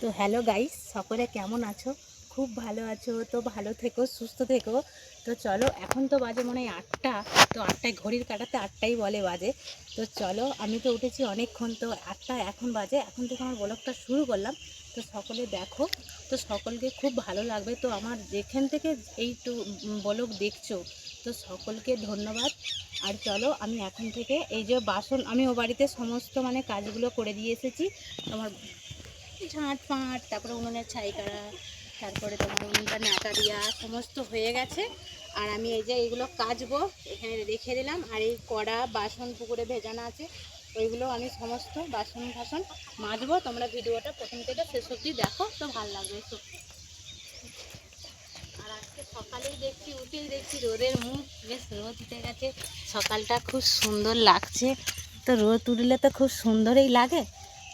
তো hello guys, সকলে কেমন আছো? খুব ভালো আছো, তো ভালো থেকো, সুস্থ থেকো। তো চলো, এখন তো বাজে মনে হয় আটটা, তো আটটায়, ঘড়ির কাটাতে আটটাই বলে বাজে। তো চলো, আমি তো উঠেছি অনেকক্ষণ, তো আটটা এখন বাজে। এখন থেকে আমার ব্লগটা শুরু করলাম। তো সকলে দেখো, তো সকলকে খুব ভালো লাগবে। তো আমার যেখান থেকে এইটু ব্লগ দেখছ, তো সকলকে ধন্যবাদ। আর চলো, আমি এখন থেকে এই যে বাসন, আমি ও বাড়িতে সমস্ত মানে কাজগুলো করে দিয়ে এসেছি। তোমার ঝাঁট ফাঁট তারপরে উনুনের ছাই করা তারপরে তোমার উনুনটা নাটা দেওয়া সমস্ত হয়ে গেছে। আর আমি এই যে এইগুলো কাচবো, এখানে রেখে দিলাম। আর এই কড়া, বাসন, পুকুরে ভেজানো আছে, ওইগুলো আমি সমস্ত বাসন ফাসন মাজবো। তোমরা ভিডিওটা প্রথম থেকে শেষ অবধি দেখো, তো ভালো লাগবে একটু আর আজকে সকালেই দেখছি, উঠেই দেখছি রোদের মুখ। বেশ, রোদ উঠে গেছে। সকালটা খুব সুন্দর লাগছে। তো রোদ উঠলে তো খুব সুন্দরই লাগে।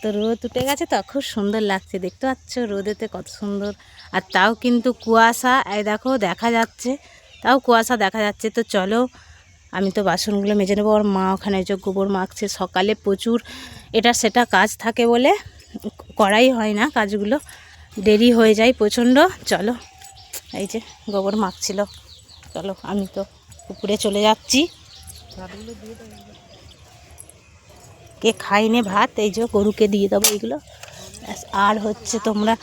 তো রোদ উঠে গেছে তো খুব সুন্দর লাগছে, দেখতে পাচ্ছ? রোদেতে কত সুন্দর। আর তাও কিন্তু কুয়াশা, এই দেখো, দেখা যাচ্ছে। তাও কুয়াশা দেখা যাচ্ছে। তো চলো, আমি তো বাসনগুলো মেজে নেব। আর মা ওখানে যে গোবর মাখছে, সকালে প্রচুর এটা সেটা কাজ থাকে বলে করাই হয় না কাজগুলো। দেরি হয়ে যায় প্রচণ্ড। চলো, এই যে গোবর মাখছিল। চলো, আমি তো পুকুরে চলে যাচ্ছি। কে খাইনে ভাত, এই যে গরুকে দিয়ে দেবো এইগুলো। আর হচ্ছে তোমরা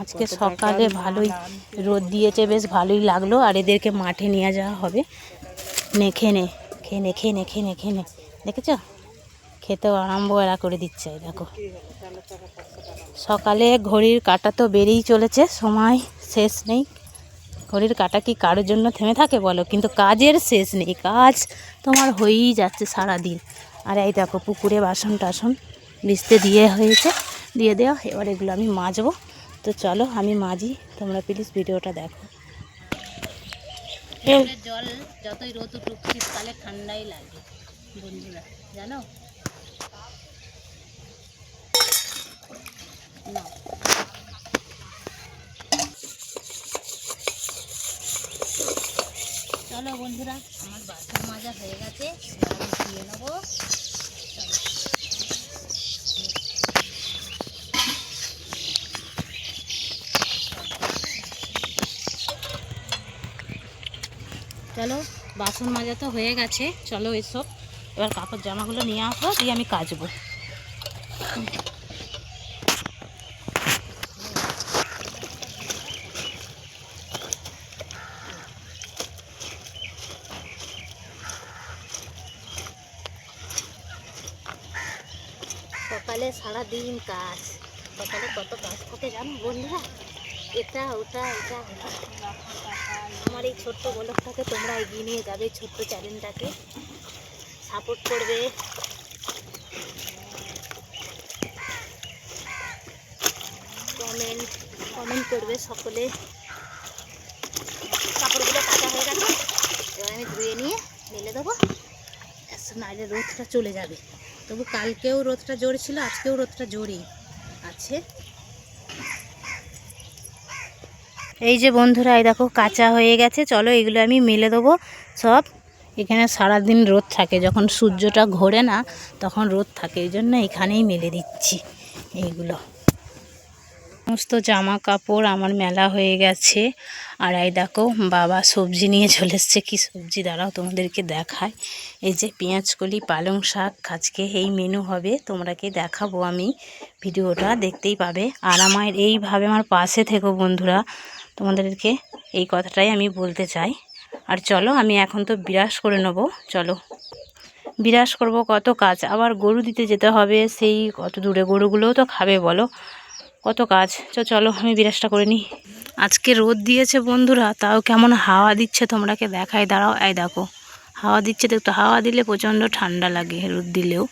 আজকে সকালে ভালোই রোদ দিয়েছে, বেশ ভালোই লাগল, আর এদেরকে মাঠে নিয়ে যাওয়া হবে। নে, খেয়ে নে খেয়ে নে খেয়ে নে খেয়ে নে দেখেছ? খেতেও আরম্ভ এরা করে দিচ্ছে দেখো। সকালে ঘড়ির কাটা তো বেরিয়েই চলেছে, সময় শেষ নেই। ঘড়ির কাটা কি কারোর জন্য থেমে থাকে বলো? কিন্তু কাজের শেষ নেই, কাজ তোমার হয়েই যাচ্ছে সারা দিন আর এই দেখো, পুকুরে বাসন টাসন ভিজতে দিয়ে হয়েছে, দিয়ে দেওয়া। এবার এগুলো আমি মাজবো। তো চলো, আমি মাজি, তোমরা প্লিজ ভিডিওটা দেখো। জল, যতই রোদ উঠুক, শীতকালে ঠান্ডাই লাগে, বন্ধুরা, জানো? চলো বন্ধুরা, আমার বাসন মাজা হয়ে গেছে আমি নেব চলো। চলো বাসন মাজা তো হয়ে গেছে, চলো এসব এবার কাপড় জামাগুলো নিয়ে আসব, দিয়ে আমি কাচবো সকালে সারা দিন কাজ। সকালে কত কাজ থাকে জানো বন্ধুরা? এটা, ওটা, এটা। আমার এই ছোট্ট গোলকটাকে তোমরা এগিয়ে নিয়ে যাবে ছোট্ট চ্যানেলটাকে। সাপোর্ট করবে। কমেন্ট কমেন্ট করবে সকলে। কাপড়গুলো কাটা হয়ে গেছে। এবার আমি ধুয়ে নিয়ে মেলে দেবো। নাহলে রোদটা চলে যাবে। তবু কালকেও রোদটা জোর ছিল, আজকেও রোদটা জোরই আছে। এই যে বন্ধুরা, এই দেখো কাঁচা হয়ে গেছে। চলো এগুলো আমি মেলে দেবো সব। এখানে সারাদিন রোদ থাকে, যখন সূর্যটা ঘোরে না, তখন রোদ থাকে, এই জন্য এখানেই মেলে দিচ্ছি এইগুলো। সমস্ত জামা কাপড় আমার মেলা হয়ে গেছে। আর এই দেখো, বাবা সবজি নিয়ে চলে এসছে। কী সবজি? দাঁড়াও, তোমাদেরকে দেখায় এই যে পেঁয়াজ কলি পালং শাক, আজকে এই মেনু হবে। তোমরাকে দেখাবো আমি ভিডিওটা, দেখতেই পাবে। আর আমার এইভাবে আমার পাশে থেকো বন্ধুরা, তোমাদেরকে এই কথাটাই আমি বলতে চাই। আর চলো, আমি এখন তো বিরাস করে নেব। চলো। বিরাস করব কত কাজ? আবার গরু দিতে যেতে হবে, সেই কত দূরে গরুগুলোও তো খাবে, বলো। কত কাজ। তো চলো, আমি বিরাজটা করে নিই। আজকে রোদ দিয়েছে বন্ধুরা, তাও কেমন হাওয়া দিচ্ছে তোমরাকে দেখাই। দাঁড়াও, এই দেখো। হাওয়া দিচ্ছে দেখতো হাওয়া দিলে প্রচণ্ড ঠান্ডা লাগে রোদ দিলেও।